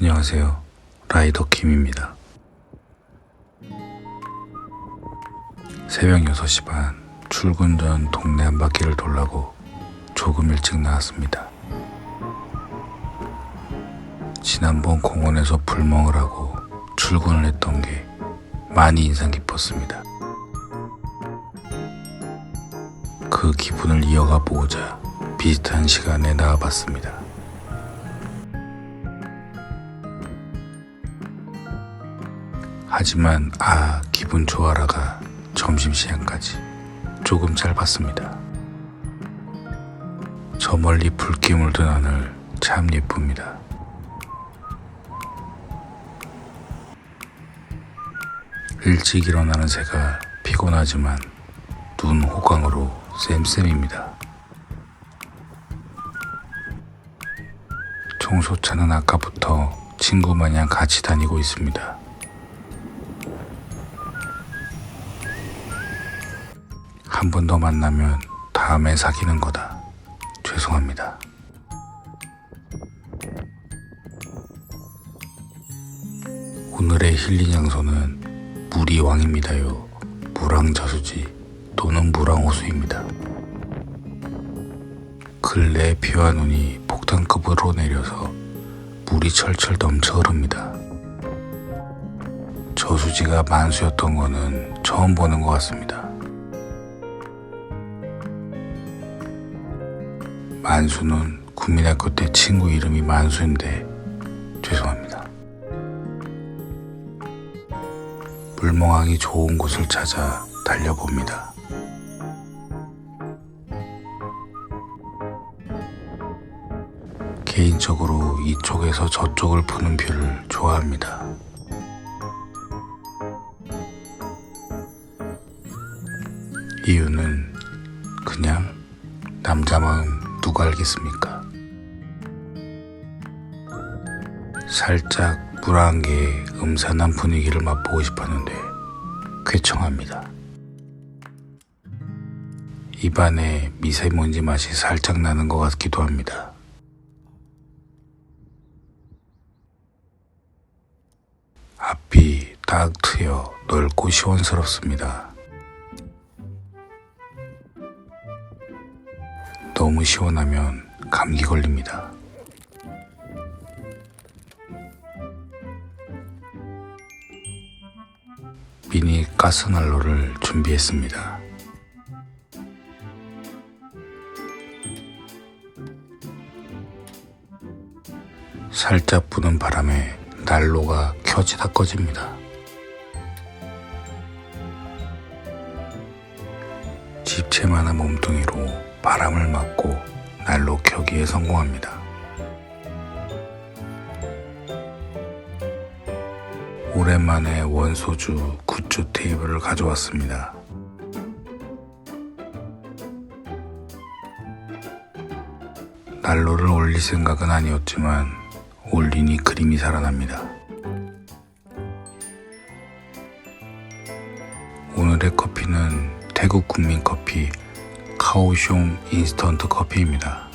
안녕하세요. 라이더 김입니다. 새벽 6시 반 출근 전 동네 한 바퀴를 돌라고 조금 일찍 나왔습니다. 지난번 공원에서 불멍을 하고 출근을 했던 게 많이 인상 깊었습니다. 그 기분을 이어가 보고자 비슷한 시간에 나와봤습니다. 하지만 아 기분 좋아라가 점심시간까지 조금 짧았습니다. 저 멀리 붉게 물든 하늘 참 예쁩니다. 일찍 일어나는 새가 피곤하지만 눈 호강으로 쌤쌤입니다. 청소차는 아까부터 친구 마냥 같이 다니고 있습니다. 한 번 더 만나면 다음에 사귀는 거다. 죄송합니다. 오늘의 힐링 장소는 물이 왕입니다요. 무랑저수지 또는 무랑호수입니다. 근래 비와 눈이 폭탄급으로 내려서 물이 철철 넘쳐 흐릅니다. 저수지가 만수였던 거는 처음 보는 것 같습니다. 만수는 국민학 교 때 친구 이름이 만수인데 죄송합니다. 물멍하기 좋은 곳을 찾아 달려봅니다. 개인적으로 이쪽에서 저쪽을 보는 뷰를 좋아합니다. 이유는 그냥 남자 마음 누가 알겠습니까? 살짝 물안개의 음산한 분위기를 맛보고 싶었는데 쾌청합니다. 입안에 미세먼지 맛이 살짝 나는 것 같기도 합니다. 앞이 딱 트여 넓고 시원스럽습니다. 너무 시원하면 감기 걸립니다. 미니 가스난로를 준비했습니다. 살짝 부는 바람에 난로가 켜지다 꺼집니다. 집채만한 몸뚱이로 바람을 맞고 난로 켜기에 성공합니다. 오랜만에 원소주 굿즈 테이블을 가져왔습니다. 난로를 올릴 생각은 아니었지만 올리니 그림이 살아납니다. 오늘의 커피는 태국 국민 커피 카오숑 인스턴트 커피입니다.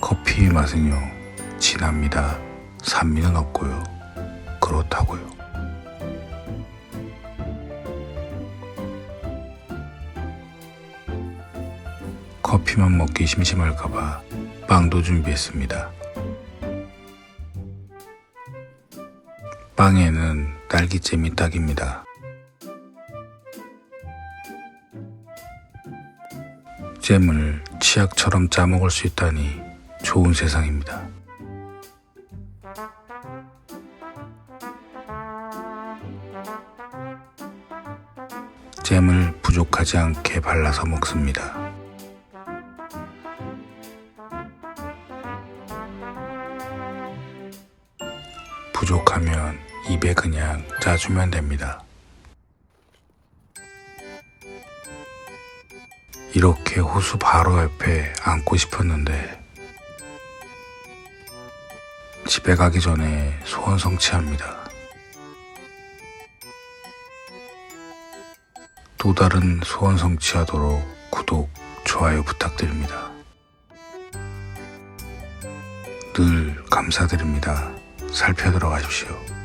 커피의 맛은요, 진합니다. 산미는 없고요. 그렇다고요. 커피만 먹기 심심할까봐 빵도 준비했습니다. 빵에는 딸기잼이 딱입니다. 잼을 치약처럼 짜먹을 수 있다니 좋은 세상입니다. 잼을 부족하지 않게 발라서 먹습니다. 부족하면 입에 그냥 짜주면 됩니다. 이렇게 호수 바로 옆에 앉고 싶었는데 집에 가기 전에 소원 성취합니다. 또 다른 소원 성취하도록 구독, 좋아요 부탁드립니다. 늘 감사드립니다. 살펴 들어가십시오.